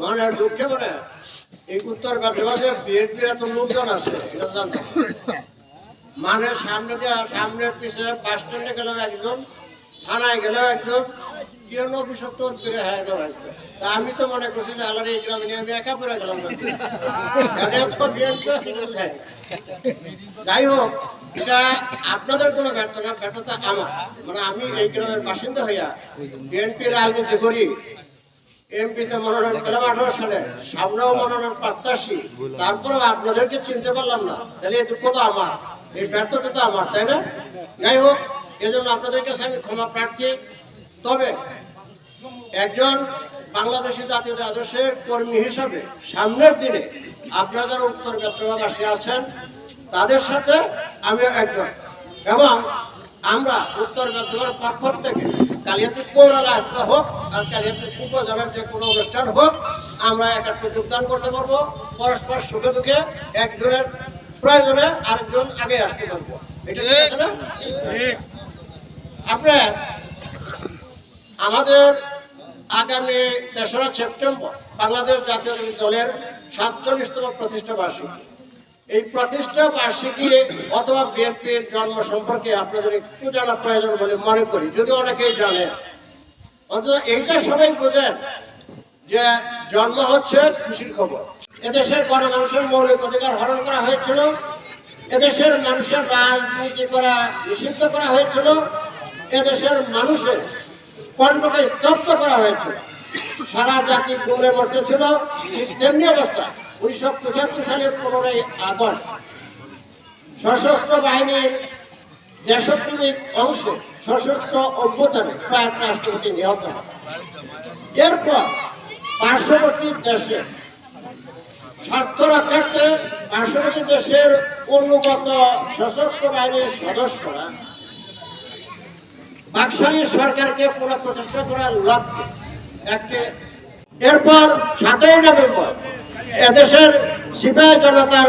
মনের দুঃখে মনে এই উত্তর গাছবাজে বিএনপির এত লোকজন আছে, এটা জানতাম না। মানে সামনে দিয়ে সামনের পিছনে বাস স্ট্যান্ডে গেলাম একজন, থানায় গেলাম একজন হ্যাঁ তা আমি তো মনে করছি যে আলার এই গ্রামে আমি একা পড়ে গেলাম। হ্যাঁ। যাই হোক, এটা আপনাদের কোনো ব্যর্থ না, ব্যর্থতা আমার। মানে আমি এই গ্রামের বাসিন্দা হইয়া বিএনপি রাজনীতি করি। এমপিতে মনোনয়ন সালে। সামনেও মনোনয়ন তারপরেও আপনাদেরকে চিনতে পারলাম না। তাহলে এই দুঃখ তো আমার। এই তো আমার, তাই না? যাই হোক আমি ক্ষমা প্রার্থী। তবে একজন বাংলাদেশি জাতীয় আদর্শের কর্মী হিসাবে সামনের দিনে আপনারা যারা উত্তর চট্টগ্রামবাসী আছেন, তাদের সাথে আমি একজন। এবং আমরা উত্তর চট্টগ্রামের পক্ষ থেকে কালিয়াতি পৌরালা হোক আর কালিয়াতি উপজেলার যে কোনো অনুষ্ঠান হোক, আমরা একাত্রে যোগদান করতে পারব। পরস্পর সুখে দুঃখে একজনের প্রয়োজনে আরেকজন আগে আসতে পারব। এটা না? আপনার আমাদের আগামী তেসরা সেপ্টেম্বর বাংলাদেশ জাতীয় দলের সাতচল্লিশতম প্রতিষ্ঠা বার্ষিকী এই প্রতিষ্ঠা বার্ষিকী অথবা বিএনপির জন্ম সম্পর্কে আপনাদের একটু জানা প্রয়োজন বলে মনে করি, যদি অনেকেই জানেন অন্তত এইটা সবাই বোঝেন যে জন্ম হচ্ছে খুশির খবর। এদেশের গণমানুষের মৌলিক অধিকার হরণ করা হয়েছিল, এদেশের মানুষের রাজনীতি করা নিষিদ্ধ করা হয়েছিল, এদেশের মানুষের কণ্ঠকে স্তব্ধ করা হয়েছিল। সারা জাতি ঘুমে মরতে ছিল তেমনি অবস্থা। উনিশশো পঁচাত্তর সালের আগস্ট সশস্ত্র বাহিনীর রাষ্ট্রপতি নিহত এরপর পার্শ্ববর্তী দেশে স্বার্থ রক্ষার্থে পার্শ্ববর্তী দেশের অনুগত সশস্ত্র বাহিনীর সদস্যরা বাকশালী সরকারকে পুনঃপ্রতিষ্ঠা করার লক্ষ্যে একটি এরপর সাতই নভেম্বর এদেশের সিপাহী জনতার